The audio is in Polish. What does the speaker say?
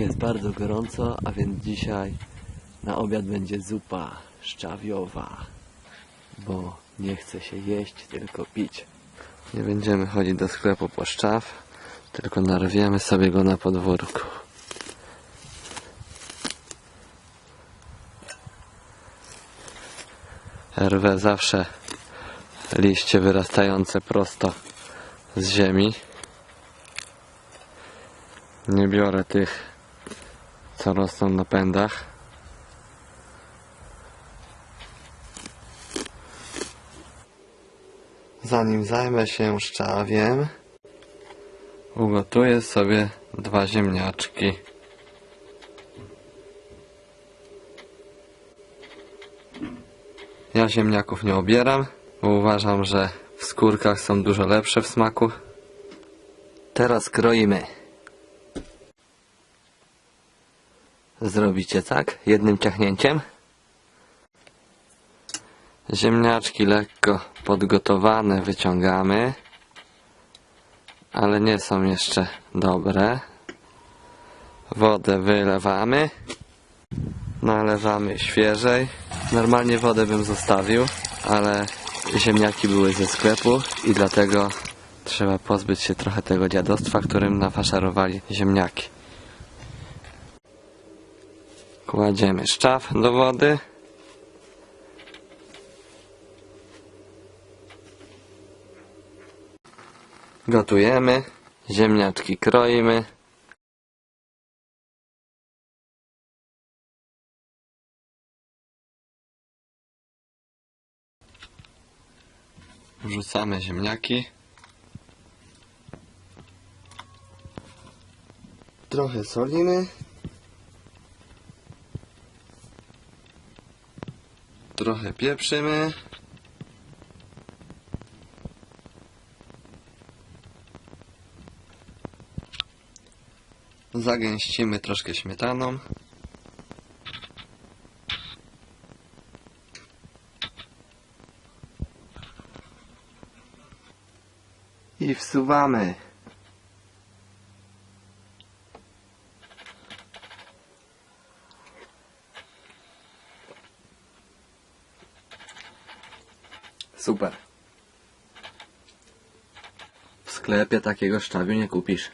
Jest bardzo gorąco, a więc dzisiaj na obiad będzie zupa szczawiowa, bo nie chce się jeść, tylko pić. Nie będziemy chodzić do sklepu po szczaw, tylko narwiemy sobie go na podwórku. Rwę zawsze liście wyrastające prosto z ziemi. Nie biorę tych, co rosną na pędach. Zanim zajmę się szczawiem, ugotuję sobie dwa ziemniaczki. Ja ziemniaków nie obieram, bo uważam, że w skórkach są dużo lepsze w smaku. Teraz kroimy. Zrobicie tak? Jednym ciachnięciem? Ziemniaczki lekko podgotowane wyciągamy, ale nie są jeszcze dobre. Wodę wylewamy, nalewamy świeżej. Normalnie wodę bym zostawił, ale ziemniaki były ze sklepu i dlatego trzeba pozbyć się trochę tego dziadostwa, którym nafaszerowali ziemniaki. Kładziemy szczaw do wody. Gotujemy, ziemniaczki kroimy. Wrzucamy ziemniaki. Trochę solimy. Trochę pieprzymy. Zagęścimy troszkę śmietaną. I wsuwamy. Super. W sklepie takiego szczawiu nie kupisz.